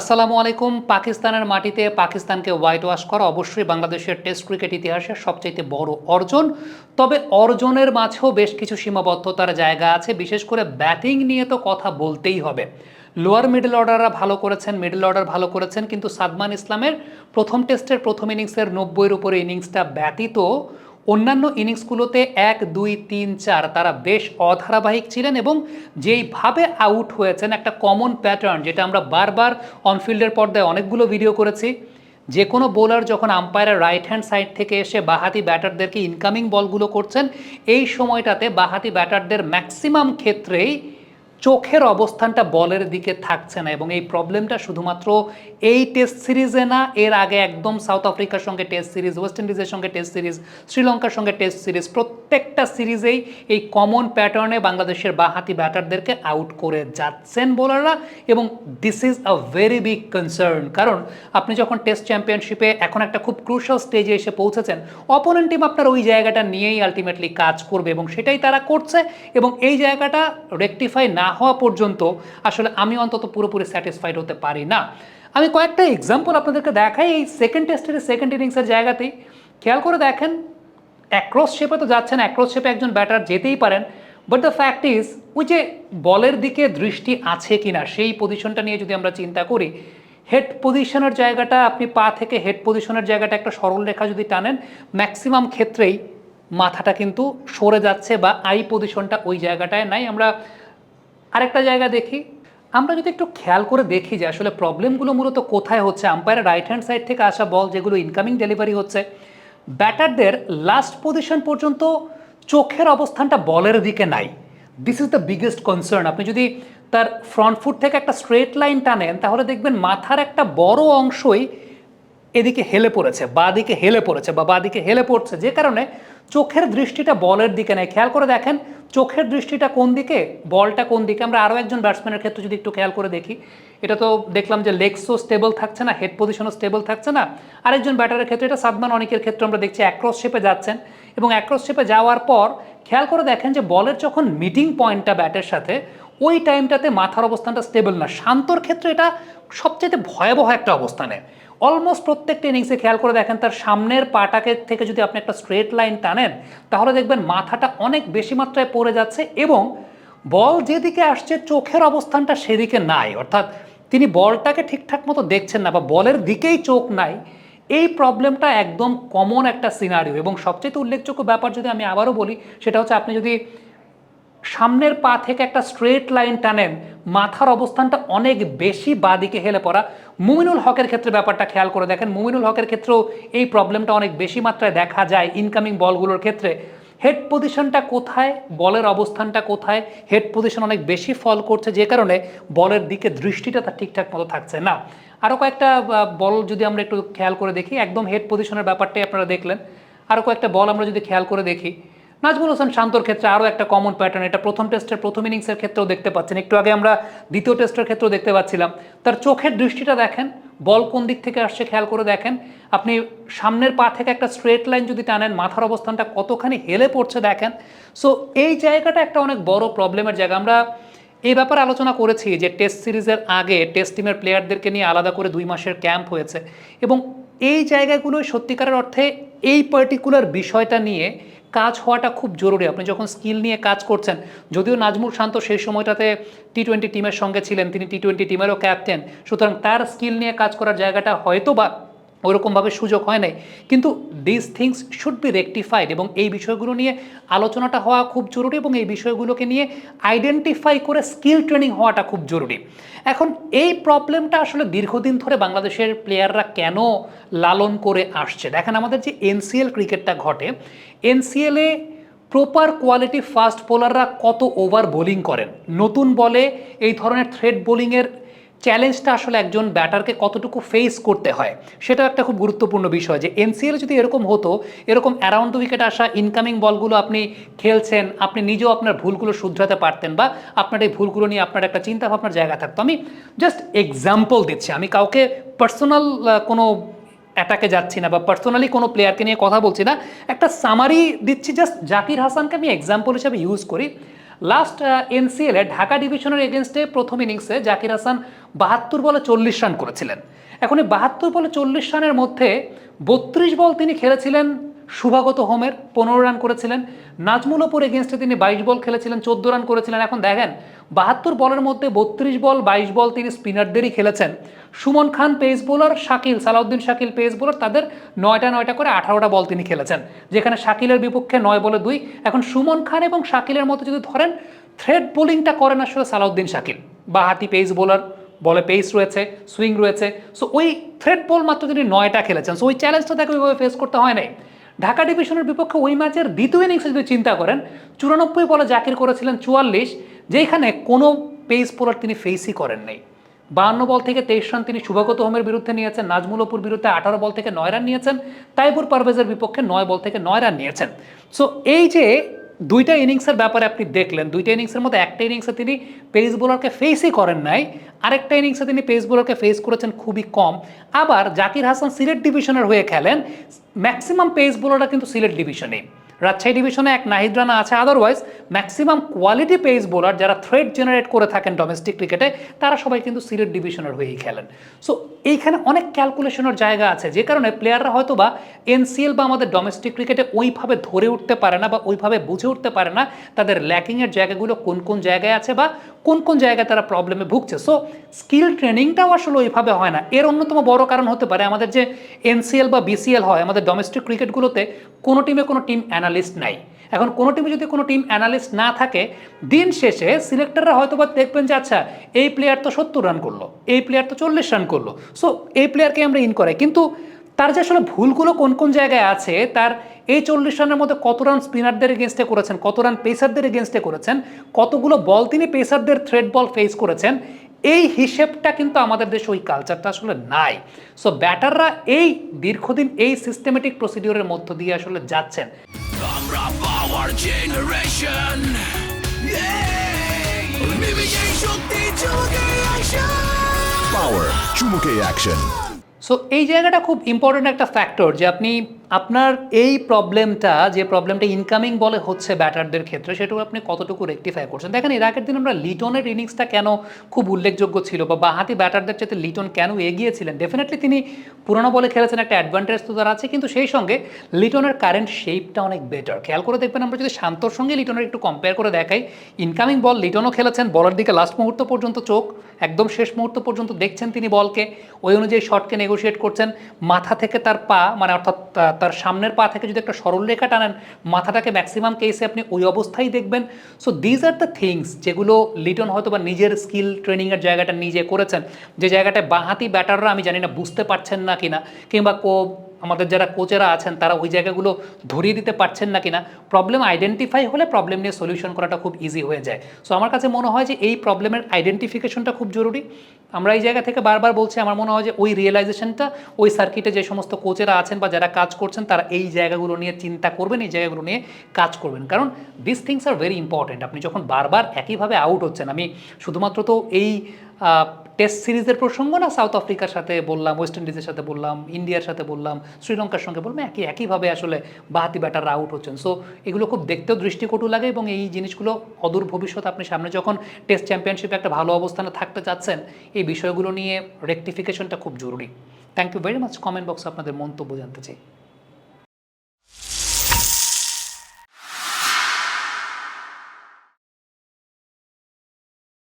আসসালামু আলাইকুম। পাকিস্তানের মাটিতে পাকিস্তানকে হোয়াইট ওয়াশ করা অবশ্যই বাংলাদেশের টেস্ট ক্রিকেট ইতিহাসের সবচাইতে বড় অর্জন। তবে অর্জনের মাঝেও বেশ কিছু সীমাবদ্ধতার জায়গা আছে। বিশেষ করে ব্যাটিং নিয়ে তো কথা বলতেই হবে। লোয়ার মিডল অর্ডাররা ভালো করেছেন মিডল অর্ডার ভালো করেছেন, কিন্তু সাদমান ইসলামের প্রথম টেস্টের প্রথম ইনিংসের নব্বইয়ের উপরে ইনিংসটা ব্যতীত অন্যান্য ইনিংসগুলোতে এক, দুই, তিন, চার তারা বেশ অধারাবাহিক ছিলেন এবং যেইভাবে আউট হয়েছেন একটা কমন প্যাটার্ন যেটা আমরা বারবার অনফিল্ডের পর্দায় অনেকগুলো ভিডিও করেছি। যে কোনো বোলার যখন আম্পায়ারের রাইট হ্যান্ড সাইড থেকে এসে বাহাতি ব্যাটারদেরকে ইনকামিং বলগুলো করছেন, এই সময়টাতে বাহাতি ব্যাটারদের ম্যাক্সিমাম ক্ষেত্রেই চোখের অবস্থানটা বলের দিকে থাকছে না এবং এই প্রবলেমটা শুধুমাত্র এই টেস্ট সিরিজে না, এর আগে একদম সাউথ আফ্রিকার সঙ্গে টেস্ট সিরিজ, ওয়েস্ট ইন্ডিজের সঙ্গে টেস্ট সিরিজ, শ্রীলঙ্কার সঙ্গে টেস্ট সিরিজ, প্রত্যেকটা সিরিজেই এই কমন প্যাটার্নে বাংলাদেশের বাহাতি ব্যাটারদেরকে আউট করে যাচ্ছেন বোলাররা এবং this is a very big concern কারণ আপনি যখন টেস্ট চ্যাম্পিয়নশিপে এখন একটা খুব ক্রুশাল স্টেজে এসে পৌঁছেছেন অপোনেন্ট টিম আপনার ওই জায়গাটা নিয়েই আলটিমেটলি কাজ করবে এবং সেটাই তারা করছে এবং এই জায়গাটা রেকটিফাই না হওয়া পর্যন্ত আসলে আমি অন্তত পুরোপুরি স্যাটিসফাইড হতে পারি না। আমি কয়েকটা এক্সাম্পল আপনাদেরকে দেখাই, এই সেকেন্ড টেস্টের সেকেন্ড ইনিংসের জায়গাতেই। খেয়াল করে দেখেন অ্যাক্রস শেপে তো যাচ্ছেন অ্যাক্রস শেপে একজন ব্যাটার যেতেই পারেন। বাট দ্য ফ্যাক্ট ইজ ওই যে বলের দিকে দৃষ্টি আছে কিনা, সেই পজিশনটা নিয়ে যদি আমরা চিন্তা করি হেড পজিশনের জায়গাটা, আপনি পা থেকে হেড পজিশনের জায়গাটা একটা সরল রেখা যদি টানেন ম্যাক্সিমাম ক্ষেত্রেই মাথাটা কিন্তু সরে যাচ্ছে বা আই পজিশনটা ওই জায়গাটায় নাই। আমরা আরেকটা জায়গা দেখি। আমরা যদি একটু খেয়াল করে দেখি যে আসলে প্রবলেমগুলো মূলত কোথায় হচ্ছে আম্পায়ারের রাইট হ্যান্ড সাইড থেকে আসা বল যেগুলো ইনকামিং ডেলিভারি হচ্ছে ব্যাটারদের লাস্ট পজিশন পর্যন্ত চোখের অবস্থানটা বলের দিকে নাই। This is the biggest concern আপনি যদি তার ফ্রন্ট ফুট থেকে একটা স্ট্রেট লাইন টানেন, তাহলে দেখবেন মাথার একটা বড় অংশই এদিকে হেলে পড়েছে বা দিকে হেলে পড়েছে বা বা দিকে হেলে পড়ছে, যে কারণে চোখের দৃষ্টিটা বলের দিকে নেই খেয়াল করে দেখেন, চোখের দৃষ্টিটা কোন দিকে, বলটা কোন দিকে? আমরা আরও একজন ব্যাটসম্যানের ক্ষেত্রে যদি একটু খেয়াল করে দেখি, এটা তো দেখলাম যে লেগসও স্টেবল থাকছে না হেড পজিশনও স্টেবল থাকছে না। আরেকজন ব্যাটারের ক্ষেত্রে এটা সাদমান অনেকের ক্ষেত্রে আমরা দেখছি অ্যাক্রস শেপে যাচ্ছেন এবং অ্যাক্রস শেপে যাওয়ার পর খেয়াল করে দেখেন যে বলের যখন মিটিং পয়েন্টটা ব্যাটের সাথে ওই টাইমটাতে মাথার অবস্থানটা স্টেবল না। শান্তর ক্ষেত্রে এটা সবচেয়ে ভয়াবহ একটা অবস্থানে। অলমোস্ট প্রত্যেকটা ইনিংসে খেয়াল করে দেখেন, তার সামনের পাটাকে থেকে যদি আপনি একটা স্ট্রেট লাইন টানেন, তাহলে দেখবেন মাথাটা অনেক বেশি মাত্রায় পড়ে যাচ্ছে এবং বল যেদিকে আসছে, চোখের অবস্থানটা সেদিকে নাই। অর্থাৎ তিনি বলটাকে ঠিকঠাক মতো দেখছেন না বা বলের দিকেই চোখ নাই। এই প্রবলেমটা একদম কমন একটা সিনারিও এবং সবচেয়ে উল্লেখযোগ্য ব্যাপার যদি আমি আবারও বলি, সেটা হচ্ছে আপনি যদি সামনের পা থেকে একটা স্ট্রেট লাইন টানেন, মাথার অবস্থানটা অনেক বেশি বাদিকে হেলে পড়া। মুমিনুল হকের ক্ষেত্রে ব্যাপারটা খেয়াল করে দেখেন, মুমিনুল হকের ক্ষেত্রেও এই প্রবলেমটা অনেক বেশি মাত্রায় দেখা যায় ইনকামিং বলগুলোর ক্ষেত্রে। হেড পজিশনটা কোথায়? বলের অবস্থানটা কোথায়? হেড পজিশন অনেক বেশি ফল করছে যে কারণে বলের দিকে দৃষ্টিটা তার ঠিকঠাক মতো থাকছে না। আরও কয়েকটা বল যদি আমরা একটু খেয়াল করে দেখি, একদম হেড পজিশনের ব্যাপারটাই আপনারা দেখলেন। আরও কয়েকটা বল আমরা যদি খেয়াল করে দেখি। নাজমুল হোসেন শান্তর ক্ষেত্রে আরও একটা কমন প্যাটার্ন এটা প্রথম টেস্টের প্রথম ইনিংসের ক্ষেত্রেও দেখতে পাচ্ছেন। একটু আগে আমরা দ্বিতীয় টেস্টের ক্ষেত্রেও দেখতে পাচ্ছিলাম। তার চোখের দৃষ্টিটা দেখেন, বল কোন দিক থেকে আসছে খেয়াল করে দেখেন। আপনি সামনের পা থেকে একটা স্ট্রেট লাইন যদি টানেন, মাথার অবস্থানটা কতখানি হেলে পড়ছে দেখেন। সো এই জায়গাটা একটা অনেক বড় প্রবলেমের জায়গা। আমরা এই ব্যাপারে আলোচনা করেছি যে টেস্ট সিরিজের আগে টেস্ট টিমের প্লেয়ারদেরকে নিয়ে আলাদা করে দুই মাসের ক্যাম্প হয়েছে। এবং এই জায়গাগুলোই সত্যিকারের অর্থে এই পার্টিকুলার বিষয়টা নিয়ে কাজ হওয়াটা খুব জরুরি। আপনি যখন স্কিল নিয়ে কাজ করছেন, যদিও নাজমুল শান্ত সেই সময়টাতে টি টোয়েন্টি টিমের সঙ্গে ছিলেন, তিনি টি টোয়েন্টি টিমেরও ক্যাপ্টেন সুতরাং তার স্কিল নিয়ে কাজ করার জায়গাটা হয়তো বা ওইরকমভাবে সুযোগ হয় নাই। কিন্তু this things should be rectified এবং এই বিষয়গুলো নিয়ে আলোচনাটা হওয়া খুব জরুরি এবং এই বিষয়গুলোকে নিয়ে আইডেন্টিফাই করে স্কিল ট্রেনিং হওয়াটা খুব জরুরি। এখন এই প্রবলেমটা আসলে দীর্ঘদিন ধরে বাংলাদেশের প্লেয়াররা কেন লালন করে আসছে? দেখেন আমাদের যে এনসিএল ক্রিকেটটা ঘটে এনসিএলে প্রপার কোয়ালিটি ফাস্ট বোলাররা কত ওভার বোলিং করেন? নতুন বলে এই ধরনের থ্রেড বোলিংয়ের চ্যালেঞ্জটা আসলে একজন ব্যাটারকে কতটুকু ফেস করতে হয় সেটা একটা খুব গুরুত্বপূর্ণ বিষয় যে এনসিএল যদি এরকম হতো, এরকম অ্যারাউন্ড দ্য উইকেট আসা ইনকামিং বলগুলো আপনি খেলছেন, আপনি নিজেও আপনার ভুলগুলো শুধরাতে পারতেন বা আপনার এই ভুলগুলো নিয়ে আপনার একটা চিন্তা ভাবনার জায়গা থাকতো। আমি জাস্ট এক্সাম্পল দিচ্ছি, আমি কাউকে পার্সোনাল কোনো অ্যাটাকে যাচ্ছি না বা পার্সোনালি কোনো প্লেয়ারকে নিয়ে কথা বলছি না, একটা সামারি দিচ্ছি জাস্ট জাকির হাসানকে আমি এক্সাম্পল হিসাবে ইউজ করি। লাস্ট এনসিএলে ঢাকা ডিভিশনের এগেনস্টে প্রথম ইনিংসে জাকির হাসান বাহাত্তর বলে চল্লিশ রান করেছিলেন। এখন এই বাহাত্তর বলে চল্লিশ রানের মধ্যে বত্রিশ বল তিনি খেলেছিলেন শুভাগত হোমের পনেরো রান করেছিলেন। নাজমুল ওপর এগেনস্টে তিনি বাইশ বল খেলেছিলেন, চোদ্দ রান করেছিলেন। এখন দেখেন, বাহাত্তর বলের মধ্যে বত্রিশ বল, বাইশ বল তিনি স্পিনারদেরই খেলেছেন। Suman Khan pace bowler Shakil, Salauddin Shakil pace bowler তাদের নয়টা নয়টা করে আঠারোটা বল তিনি খেলেছেন। যেখানে শাকিলের বিপক্ষে নয় বলে দুই। এখন সুমন খান এবং শাকিলের মতো যদি ধরেন থ্রেড বোলিংটা করেন আসলে সালাউদ্দিন শাকিল। বা হাতি পেস বোলার বলে পেস রয়েছে সুইং রয়েছে। সো ওই থ্রেড বল মাত্র তিনি নয়টা খেলেছেন। সো ওই চ্যালেঞ্জটা তাকে ওইভাবে ফেস করতে হয় নাই। ঢাকা ডিভিশনের বিপক্ষে ওই ম্যাচের দ্বিতীয় ইনিংসে যদি চিন্তা করেন, চুরানব্বই বলে জাকির করেছিলেন চুয়াল্লিশ, যেখানে কোনো পেস বোলার তিনি ফেসই করেন নাই। বাহান্ন বল থেকে তেইশ রান তিনি শুভাগত হোমের বিরুদ্ধে নিয়েছেন নাজমুলপুর বিরুদ্ধে আঠারো বল থেকে নয় রান নিয়েছেন, তাইবুর পারভেজের বিপক্ষে নয় বল থেকে নয় রান নিয়েছেন। সো এই যে দুইটা ইনিংসের ব্যাপারে আপনি দেখলেন। দুইটা ইনিংসের মধ্যে একটা ইনিংসে তিনি পেস বোলারকে ফেসই করেন নাই। আরেকটা ইনিংসে তিনি পেস বোলারকে ফেস করেছেন খুবই কম। আবার জাকির হাসান সিলেট ডিভিশনের হয়ে খেলেন। ম্যাক্সিমাম পেস বোলাররা কিন্তু সিলেট ডিভিশনে রাজশাহী ডিভিশনে এক নাহিদ রানা আছে। Otherwise maximum quality pace bowler যারা থ্রেড জেনারেট করে থাকেন ডোমেস্টিক ক্রিকেটে তারা সবাই কিন্তু সিলেট ডিভিশনের হয়েই খেলেন। সো এইখানে অনেক ক্যালকুলেশনের জায়গা আছে। যে কারণে প্লেয়াররা হয়তো বা এনসিএল বা আমাদের ডোমেস্টিক ক্রিকেটে ওইভাবে ধরে উঠতে পারে না বা ওইভাবে বুঝে উঠতে পারে না তাদের ল্যাকিংয়ের জায়গাগুলো কোন কোন জায়গায় আছে বা কোন কোন জায়গায় তারা প্রবলেমে ভুগছে? সো স্কিল ট্রেনিংটাও আসলে ওইভাবে হয় না। এর অন্যতম বড় কারণ হতে পারে আমাদের যে এনসিএল বা বিসিএল হয়, আমাদের ডোমেস্টিক ক্রিকেটগুলোতে কোনো টিমে কোনো টিম অ্যানালিস্ট নাই। এখন কোনো টিমে যদি কোনো টিম অ্যানালিস্ট না থাকে, দিন শেষে সিলেক্টররা হয়তো বা দেখবেন যে আচ্ছা এই প্লেয়ার তো সত্তর রান করল, এই প্লেয়ার তো চল্লিশ রান করল। সো এই প্লেয়ারকে আমরা ইন করাই। কিন্তু তার যে আসলে ভুলগুলো কোন কোন জায়গায় আছে তার এই চল্লিশ রানের মধ্যে কত রান স্পিনারদের এগেনস্টে করেছেন কত রান পেসারদের এগেনস্টে করেছেন কতগুলো বল তিনি পেসারদের থ্রেড বল ফেস করেছেন এই হিসেবটা কিন্তু আমাদের দেশে ওই কালচারটা আসলে নাই। সো ব্যাটাররা এই দীর্ঘদিন এই সিস্টেমেটিক প্রসিডিওরের মধ্য দিয়ে আসলে যাচ্ছেন। আমরা পাওয়ার জেনারেশন Power চুমুকে অ্যাকশন সো এই জায়গাটা খুব ইম্পর্টেন্ট একটা ফ্যাক্টর যে আপনি আপনার এই প্রবলেমটা যে প্রবলেমটা ইনকামিং বলে হচ্ছে ব্যাটারদের ক্ষেত্রে সেটুকু আপনি কতটুকু রেকটিফাই করছেন? দেখেন, এর আগের দিন আমরা লিটনের ইনিংসটা কেন খুব উল্লেখযোগ্য ছিল বা বাহাতি ব্যাটারদের চাইতে লিটন কেন এগিয়েছিলেন? ডেফিনেটলি তিনি পুরোনো বলে খেলেছেন, একটা অ্যাডভান্টেজ তো তার আছে, কিন্তু সেই সঙ্গে লিটনের কারেন্ট শেপটা অনেক বেটার খেয়াল করে দেখবেন, আমরা যদি শান্তর সঙ্গে লিটনের একটু কম্পেয়ার করে দেখাই ইনকামিং বল লিটনও খেলেছেন, বলার দিকে লাস্ট মুহূর্ত পর্যন্ত চোখ, একদম শেষ মুহূর্ত পর্যন্ত দেখছেন তিনি বলকে, ওই অনুযায়ী শটকে নেগোশিয়েট করছেন, মাথা থেকে তার পা মানে অর্থাৎ তার সামনের পা থেকে যদি একটা সরল রেখা টানেন, মাথাটাকে ম্যাক্সিমাম কেসে আপনি ওই অবস্থায় দেখবেন। So these are the things যেগুলো লিটন হয়তো বা নিজের স্কিল ট্রেনিংয়ের জায়গাটা নিজে করেছেন। যে জায়গাটায় বাঁহাতি ব্যাটাররা আমি জানি না বুঝতে পারছেন না কিনা, কিংবা আমাদের যারা কোচেরা আছেন, তারা ওই জায়গাগুলো ধরিয়ে দিতে পারছেন না কিনা প্রবলেম আইডেন্টিফাই হলে প্রবলেম নিয়ে সলিউশন করাটা খুব ইজি হয়ে যায়। সো আমার কাছে মনে হয় যে এই প্রবলেমের আইডেন্টিফিকেশনটা খুব জরুরি। আমরা এই জায়গা থেকে বারবার বলছি, আমার মনে হয় যে ওই রিয়েলাইজেশনটা ওই সার্কিটে যে সমস্ত কোচেরা আছেন বা যারা কাজ করছেন, তারা এই জায়গাগুলো নিয়ে চিন্তা করবেন, এই জায়গাগুলো নিয়ে কাজ করবেন। কারণ this things are very important আপনি যখন বারবার একইভাবে আউট হচ্ছেন, আমি শুধুমাত্র তো এই টেস্ট সিরিজের প্রসঙ্গ না সাউথ আফ্রিকার সাথে বললাম ওয়েস্ট ইন্ডিজের সাথে বললাম ইন্ডিয়ার সাথে বললাম শ্রীলঙ্কার সঙ্গে বললাম, একই, একইভাবে আসলে বাহাতি ব্যাটাররা আউট হচ্ছেন। সো এগুলো খুব দেখতেও দৃষ্টিকটু লাগে এবং এই জিনিসগুলো অদূর ভবিষ্যৎ আপনি সামনে যখন টেস্ট চ্যাম্পিয়নশিপে একটা ভালো অবস্থানে থাকতে চাচ্ছেন, এই বিষয়গুলো নিয়ে রেকটিফিকেশনটা খুব জরুরি। Thank you very much comment বক্সে আপনাদের মন্তব্য জানতে চাই।